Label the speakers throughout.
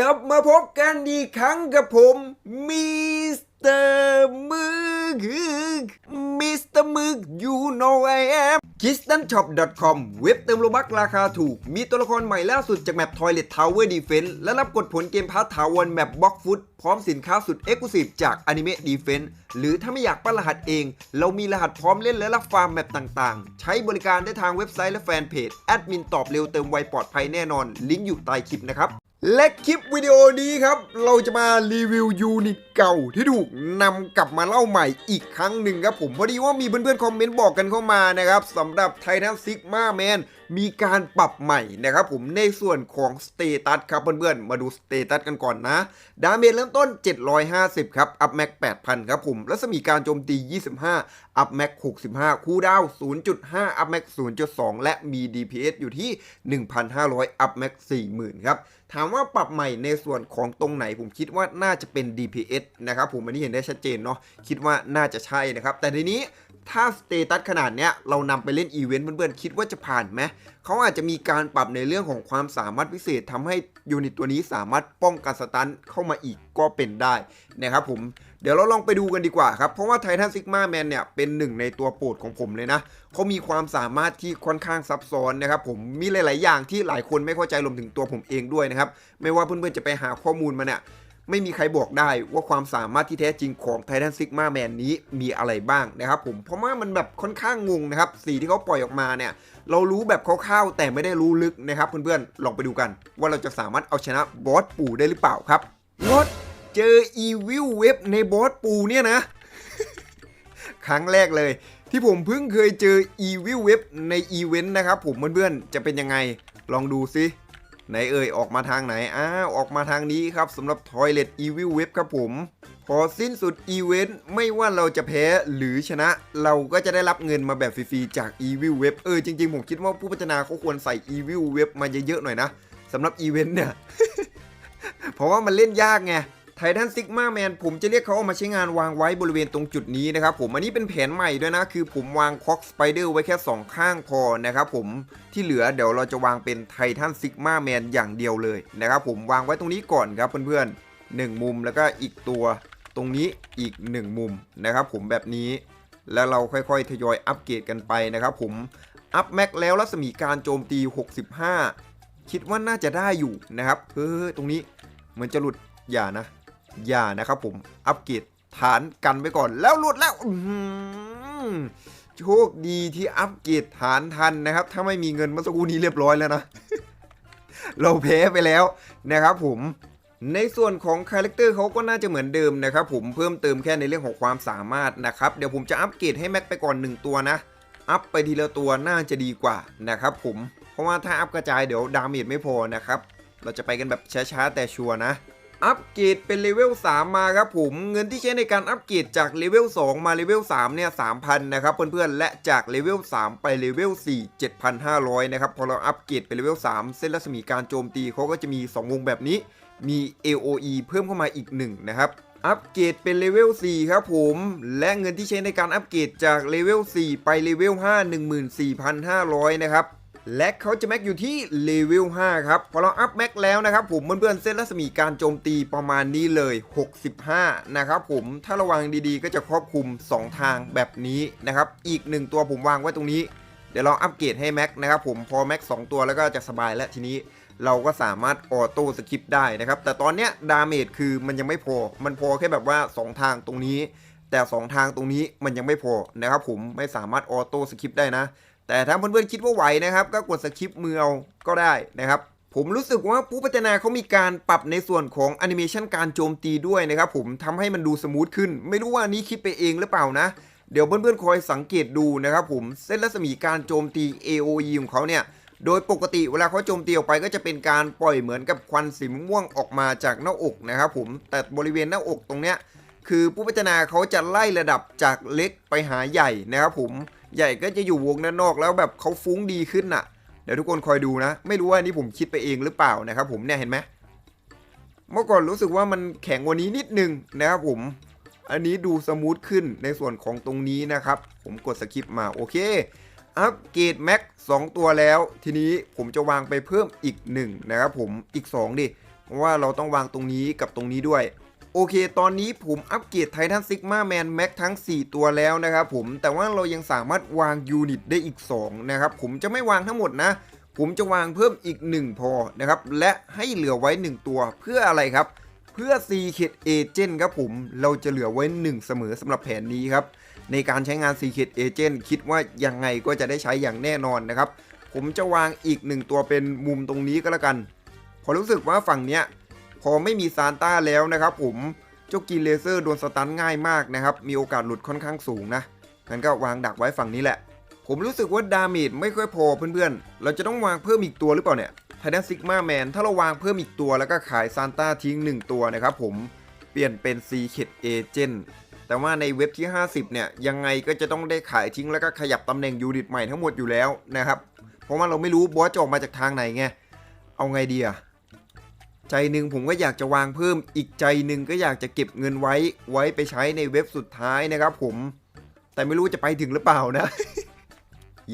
Speaker 1: กลับมาพบกันอีกครั้งกับผมมิสเตอร์มึกมิสเตอร์มึก you know I am k i s t a n shop com เว็บเติมโลบักราคาถูก มีตัวละครใหม่ล่าสุดจากแมป Toilet Tower Defense และรับกดผลเกมพาร์ทถาวรแมปบล็อกฟุตพร้อมสินค้าสุด Exclusive จาก Anime Defense หรือถ้าไม่อยากปั้นรหัสเอง เรามีรหัสพร้อมเล่นและรับฟาร์มแมปต่างๆ ใช้บริการได้ทางเว็บไซต์และแฟนเพจ แอดมินตอบเร็วเติมไวปลอดภัยแน่นอน ลิงก์อยู่ใต้คลิปนะครับ และคลิปวิดีโอนี้ครับ เราจะมารีวิวยูนิตเก่าที่ถูกนำกลับมาเล่าใหม่อีกครั้งหนึ่งครับผมพอดีว่ามีเพื่อนๆคอมเมนต์บอกกันเข้ามานะครับสำหรับไททันซิกมาแมน มีการปรับใหม่นะครับผมในส่วนของสเตตัสครับเพื่อนๆ มาดูสเตตัสกันก่อนนะ ดาเมจเริ่มต้น 750 ครับ อัพแม็ก8,000 ครับผม รัศมีการโจมตี 25 อัพแม็ก65 คูลดาวน์0.5 อัพแม็ก0.2 และมี DPS อยู่ที่ 1,500 อัพแม็ก40,000 ครับ ถามว่าปรับใหม่ในส่วนของตรงไหนผมคิดว่าน่าจะเป็น DPS นะครับผมอันนี้เห็นได้ชัดเจนเนาะคิดว่าน่าจะใช่นะครับ แต่ทีนี้ ถ้าสเตตัสขนาดเนี้ยเรานำไปเล่นอีเวนต์เพื่อนๆคิดว่าจะผ่านไหมเขาอาจจะมีการปรับในเรื่องของความสามารถพิเศษทำให้ยูนิตตัวนี้สามารถป้องกันสตันเข้ามาอีกก็เป็นได้นะครับผมเดี๋ยวเราลองไปดูกันดีกว่าครับ เพราะว่าไททันซิกมาแมนเนี่ยเป็นหนึ่งในตัวโปรดของผมเลยนะเขามีความสามารถที่ค่อนข้างซับซ้อนนะครับผมมีหลาย ๆ อย่างที่หลายคนไม่เข้าใจรวมถึงตัวผมเองด้วยนะครับไม่ว่าเพื่อนๆจะไปหาข้อมูลมาเนี่ย ไม่มีใครบอกได้ว่าความสามารถที่แท้จริงของไททันซิกมาแมนนี้มีอะไรบ้างนะครับผมเพราะว่ามันแบบค่อนข้างงงนะครับสีที่เขาปล่อยออกมาเนี่ย เรารู้แบบคร่าวๆแต่ไม่ได้รู้ลึกนะครับเพื่อนๆลองไปดูกัน ว่าเราจะสามารถเอาชนะบอสปู่ได้หรือเปล่าครับงดเจออีวิลเว็บในบอสปู่เนี่ยนะ ครั้งแรกเลย ที่ผมเพิ่งเคยเจออีวิลเว็บในอีเวนต์นะครับผมเพื่อนๆจะเป็นยังไงลองดูซิ ไหนเอ่ยออกมาทางไหนอ้าวออกมาทางนี้ครับสำหรับ Toilet Evil Web ครับผม พอสิ้นสุดอีเวนต์ไม่ว่าเราจะแพ้หรือชนะ เราก็จะได้รับเงินมาแบบฟรีๆจาก Evil Web เออจริงๆ ผมคิดว่าผู้พัฒนาเขาควรใส่ Evil Web มาเยอะๆหน่อยนะสำหรับอีเวนต์เนี่ย เพราะว่ามันเล่นยากไง ไททันซิกมาแมนผมจะเรียกเขาเอามาใช้งานวางไว้บริเวณตรงจุดนี้นะครับผมอันนี้เป็นแผนใหม่ด้วยนะ คือผมวางคอกสไปเดอร์ไว้แค่ 2 ข้างพอนะครับผมที่เหลือเดี๋ยวเราจะวางเป็นไททันซิกมาแมนอย่างเดียวเลยนะครับผมวางไว้ตรงนี้ก่อนครับเพื่อนๆ1มุมแล้วก็อีกตัวตรงนี้อีก 1 มุมนะครับผมแบบนี้ แล้วเราค่อยๆ ทยอยอัปเกรดกันไปนะครับผมอัพแม็กแล้วรัศมีการโจมตี 65 คิดว่าน่าจะได้อยู่นะครับเฮ้ยตรงนี้เหมือนจะหลุดอย่านะ อย่านะครับผมอัปเกรดฐานกันไว้ก่อนแล้วหลุดแล้วโชคดีที่อัปเกรดฐานทันนะครับ ถ้าไม่มีเงินเมื่อสักครู่นี้เรียบร้อยแล้วนะ เราแพ้ไปแล้วนะครับผมในส่วนของคาแรคเตอร์เขาก็น่าจะเหมือนเดิมนะครับผมเพิ่มเติมแค่ในเรื่องของความสามารถนะครับ เดี๋ยวผมจะอัปเกรดให้แม็กไปก่อน 1 ตัวนะ อัพไปทีละตัวน่าจะดีกว่านะครับผมเพราะว่าถ้าอัพกระจายเดี๋ยวดาเมจไม่พอนะครับ เราจะไปกันแบบช้าๆแต่ชัวร์นะ อัปเกรดเป็นเลเวล3มาครับผม เงินที่ใช้ในการอัปเกรดจากเลเวล2มาเลเวล3เนี่ย3,000นะครับเพื่อนๆและจากเลเวล3ไปเลเวล4 7,500นะครับพอเราอัปเกรดเป็นเลเวล3เส้นรัศมีการโจมตีเขาก็จะมี 2 วงแบบนี้ มี AOE เพิ่มเข้ามาอีก 1 นะครับอัปเกรดเป็นเลเวล4ครับผม และเงินที่ใช้ในการอัปเกรดจากเลเวล4ไปเลเวล5 14,500นะครับ และเขาจะแม็กอยู่ที่เลเวล5ครับ พอเราอัพแม็กแล้วนะครับผมเพื่อนๆเส้นรัศมีการโจมตีประมาณนี้เลย 65 นะครับผมถ้าระวังดีๆ ก็จะครอบคลุม 2 ทางแบบนี้นะครับ อีก 1 ตัวผมวางไว้ตรงนี้ เดี๋ยวเราอัปเกรดให้แม็กนะครับผมพอแม็ก2ตัวแล้วก็จะสบายแล้วทีนี้เราก็สามารถออโต้สกิปได้นะครับ แต่ตอนเนี้ยดาเมจคือมันยังไม่พอ มันพอแค่แบบว่า 2 ทางตรงนี้ แต่ 2 ทางตรงนี้มันยังไม่พอนะครับผมไม่สามารถออโต้สกิปได้นะ แต่ถ้าเพื่อนๆคิดว่าไหวนะครับ ก็กดสคริปต์มือเอาก็ได้นะครับ ผมรู้สึกว่าผู้พัฒนาเขามีการปรับในส่วนของแอนิเมชันการโจมตีด้วยนะครับผมทำให้มันดูสมูทขึ้น ไม่รู้ว่านนี้คิดไปเองหรือเปล่านะ เดี๋ยวเพื่อนๆคอยสังเกตดูนะครับผมเส้นรัศมีการโจมตี AOE ของเขาเนี่ยโดยปกติเวลาเขาโจมตีออกไปก็จะเป็นการปล่อยเหมือนกับควันสีม่วงออกมาจากหน้าอกนะครับผมแต่บริเวณหน้าอกตรงเนี้ยคือผู้พัฒนาเขาจะไล่ระดับจากเล็กไปหาใหญ่นะครับผม ใหญ่ก็จะอยู่วงด้านนอกแล้วแบบเขาฟุ้งดีขึ้นน่ะเดี๋ยวทุกคนคอยดูนะ ไม่รู้ว่านนี้ผมคิดไปเองหรือเปล่านะครับผมเนี่ยเห็นไหมเมื่อก่อนรู้สึกว่ามันแข็งกว่านี้นิดนึงนะครับผม อันนี้ดูสมูทขึ้นในส่วนของตรงนี้นะครับ ผมกดสคิปมาโอเค อัปเกรดแม็ก2ตัวแล้ว ทีนี้ผมจะวางไปเพิ่มอีก1นะครับผมอีก 2 ดิ เพราะว่าเราต้องวางตรงนี้กับตรงนี้ด้วย โอเค ตอนนี้ผมอัปเกรดไททันซิกมาแมนแม็กทั้ง 4 ตัวแล้วนะครับผม แต่ว่าเรายังสามารถวางยูนิตได้อีก 2 นะครับ ผมจะไม่วางทั้งหมดนะ ผมจะวางเพิ่มอีก 1 พอนะครับ และให้เหลือไว้ 1 ตัวเพื่ออะไรครับ เพื่อ Secret Agent ครับผม เราจะเหลือไว้ 1 เสมอสำหรับแผนนี้ครับ ในการใช้งาน Secret Agent คิดว่ายังไงก็จะได้ใช้อย่างแน่นอนนะครับ ผมจะวางอีก 1 ตัวเป็นมุมตรงนี้ก็แล้วกัน พอรู้สึกว่าฝั่งเนี้ย พอไม่มีซานต้าแล้วนะครับผมเจ้ากินเลเซอร์โดนสตันง่ายมากนะครับ มีโอกาสหลุดค่อนข้างสูงนะงั้นก็วางดักไว้ฝั่งนี้แหละ ผมรู้สึกว่าดาเมจไม่ค่อยพอเพื่อนๆ เราจะต้องวางเพิ่มอีกตัวหรือเปล่าเนี่ยไททันซิกมาแมนถ้าเราวางเพิ่มอีกตัวแล้วก็ขายซานต้าทิ้ง 1 ตัวนะครับผมเปลี่ยนเป็นซีเคดเอเจนแต่ว่าในเว็บที่ 50 เนี่ยยังไงก็จะต้องได้ขายทิ้งแล้วก็ขยับตำแหน่งยูนิตใหม่ทั้งหมดอยู่แล้วนะครับเพราะว่าเราไม่รู้บอสจะออกมาจากทางไหนไงเอาไงดีอะ ใจหนึ่งผมก็อยากจะวางเพิ่ม อีกใจหนึ่งก็อยากจะเก็บเงินไว้ไว้ไปใช้ในเว็บสุดท้ายนะครับผมแต่ไม่รู้จะไปถึงหรือเปล่านะ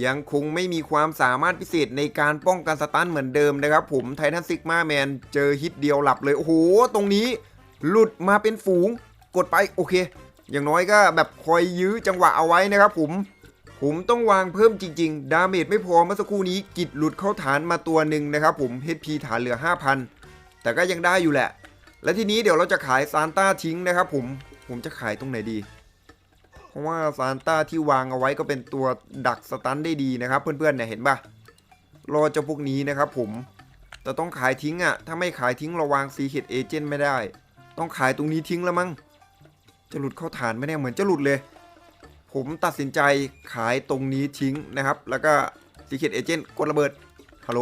Speaker 1: ยังคงไม่มีความสามารถพิเศษในการป้องกันสตันเหมือนเดิมนะครับผมไททันซิกมาแมนเจอฮิตเดียวหลับเลย โอ้โห ตรงนี้ หลุดมาเป็นฝูง กดไปโอเค อย่างน้อยก็แบบคอยยื้อจังหวะเอาไว้นะครับผมผมต้องวางเพิ่มจริง ๆ ดาเมจไม่พอเมื่อสักครู่นี้กิดหลุดเข้าฐานมาตัวหนึ่งนะครับผม HP ฐานเหลือ 5,000 แต่ก็ยังได้อยู่แหละ และทีนี้เดี๋ยวเราจะขายซานต้าทิ้งนะครับผม ผมจะขายตรงไหนดี เพราะว่าซานต้าที่วางเอาไว้ก็เป็นตัวดักสตันได้ดีนะครับ เพื่อนๆเนี่ยเห็นปะรอเจ้าพวกนี้นะครับผม แต่ต้องขายทิ้งอะ่ะ ถ้าไม่ขายทิ้งราวางซีเคดเอเจนต์ไม่ได้ ต้องขายตรงนี้ทิ้งแล้วมั้ง จะหลุดเข้าฐานไม่แน่เหมือนจะหลุดเลย ผมตัดสินใจขายตรงนี้ทิ้งนะครับ แล้วก็ซีเคดเอเจนต์กดระเบิด ฮัลโหล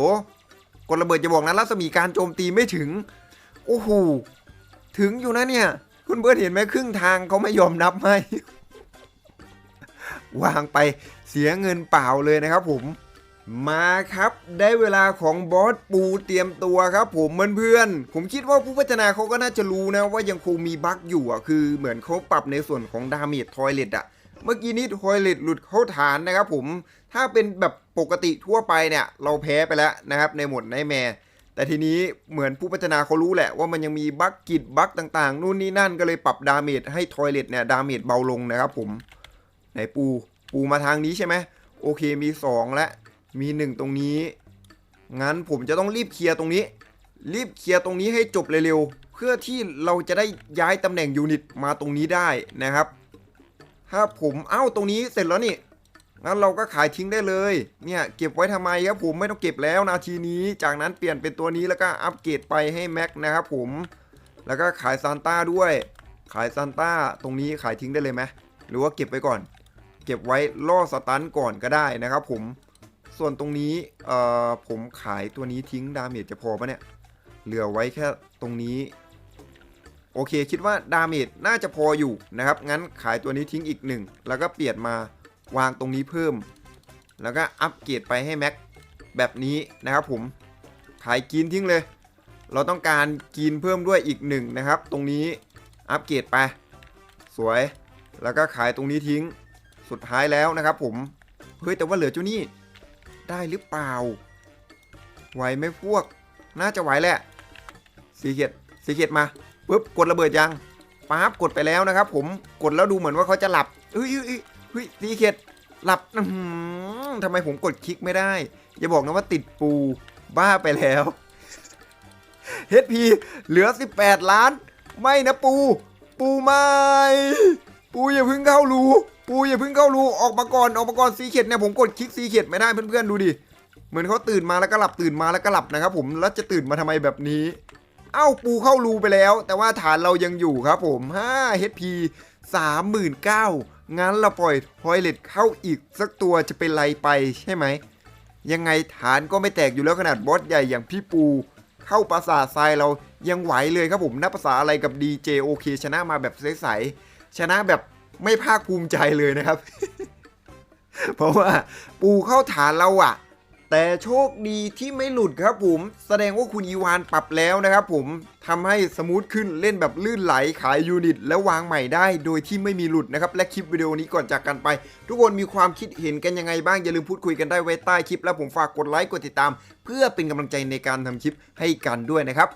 Speaker 1: กดระเบิดจะบอกนะรัศมีการโจมตีไม่ถึง โอ้โห ถึงอยู่นะเนี่ย คุณเบิร์ดเห็นไหมครึ่งทางเขาไม่ยอมนับให้ วางไปเสียเงินเปล่าเลยนะครับผม มาครับได้เวลาของบอสปูเตรียมตัวครับ ผมเพื่อนๆ ผมคิดว่าผู้พัฒนาเขาก็น่าจะรู้นะว่ายังคงมีบั๊กอยู่อะคือเหมือนเขาปรับในส่วนของดาเมจทอยเลตอะ เมื่อกี้นี้ทอยเลตหลุดเข้าฐานนะครับผม ถ้าเป็นแบบปกติทั่วไปเนี่ย เราแพ้ไปแล้วนะครับในหมวดไนแมร์แต่ทีนี้เหมือนผู้พัฒนาเขารู้แหละว่ามันยังมีบั๊กกิดบั๊กต่างๆ นู่นนี่นั่นก็เลยปรับดาเมจให้ทอยเลตเนี่ยดาเมจเบาลงนะครับผม ไหนปูปูมาทางนี้ใช่ไหมโอเคมี 2 และ มี 1 ตรงนี้ งั้นผมจะต้องรีบเคลียร์ตรงนี้ รีบเคลียร์ตรงนี้ให้จบเร็วๆเพื่อที่เราจะได้ย้ายตำแหน่งยูนิตมาตรงนี้ได้นะครับ ถ้าผมเอ้าตรงนี้เสร็จแล้วนี่งั้นเราก็ขายทิ้งได้เลย เนี่ยเก็บไว้ทำไมครับผมไม่ต้องเก็บแล้วนาทีนี้ จากนั้นเปลี่ยนเป็นตัวนี้แล้วก็อัปเกรดไปให้แม็กนะครับผม แล้วก็ขายซานต้าด้วย ขายซานต้าตรงนี้ขายทิ้งได้เลยไหมหรือว่าเก็บไว้ก่อน เก็บไว้ล่อสตันก่อนก็ได้นะครับผม ส่วนตรงนี้เอ่อผมขายตัวนี้ทิ้งดาเมจจะพอปะเนี่ย เหลือไว้แค่ตรงนี้ โอเค คิดว่าดาเมจน่าจะพออยู่นะครับ งั้นขายตัวนี้ทิ้งอีกหนึ่งแล้วก็เปลี่ยนมาวางตรงนี้เพิ่ม แล้วก็อัปเกรดไปให้แม็กแบบนี้นะครับผมขายกินทิ้งเลย เราต้องการกินเพิ่มด้วยอีกหนึ่งนะครับ ตรงนี้อัปเกรดไป สวย แล้วก็ขายตรงนี้ทิ้งสุดท้ายแล้วนะครับ ผมเฮ้ยแต่ว่าเหลือเจ้านี่ได้หรือเปล่า ไหวไหมพวก น่าจะไหวแหละสีเขียดสีเขียดมา ปุ๊บกดระเบิดยังป๊าบกดไปแล้วนะครับ ผมกดแล้วดูเหมือนว่าเขาจะหลับเอ้ยเอ้ยเฮ้ยสีเขียดหลับทำไมผมกดคลิกไม่ได้ อย่าบอกนะว่าติดปูบ้าไปแล้ว HP เหลือ 18 ล้าน ไม่นะปู ปูไม่ปูอย่าพึ่งเข้ารูปูอย่าพึ่งเข้ารูออกมาก่อนออกมาก่อนสีเขียดเนี่ยผมกดคลิกสีเขียดไม่ได้เพื่อนๆดูดิเหมือนเขาตื่นมาแล้วก็หลับตื่นมาแล้วก็หลับนะครับ ผมแล้วจะตื่นมาทำไมแบบนี้ เอ้าปูเข้ารูไปแล้ว แต่ว่าฐานเรายังอยู่ครับผม5 HP 39,000งั้นเราปล่อยทอยเลตเข้าอีกสักตัวจะเป็นไรไปใช่ไหม ยังไงฐานก็ไม่แตกอยู่แล้วขนาดบอสใหญ่อย่างพี่ปู เข้าปราสาททรายเรายังไหวเลยครับผมนับภาษาอะไรกับ DJ โอเคชนะมาแบบใสๆชนะแบบไม่ภาคภูมิใจเลยนะครับ เพราะว่าปูเข้าฐานเราอะ แต่โชคดีที่ไม่หลุดครับผม แสดงว่าคุณอีวานปรับแล้วนะครับผมทำให้สมูทขึ้นเล่นแบบลื่นไหลขายยูนิต แล้ววางใหม่ได้โดยที่ไม่มีหลุดนะครับและคลิปวิดีโอนี้ก่อนจากกันไป ทุกคนมีความคิดเห็นกันยังไงบ้าง อย่าลืมพูดคุยกันได้ไว้ใต้คลิป และผมฝากกดไลค์กดติดตาม เพื่อเป็นกำลังใจในการทำคลิปให้กันด้วยนะครับ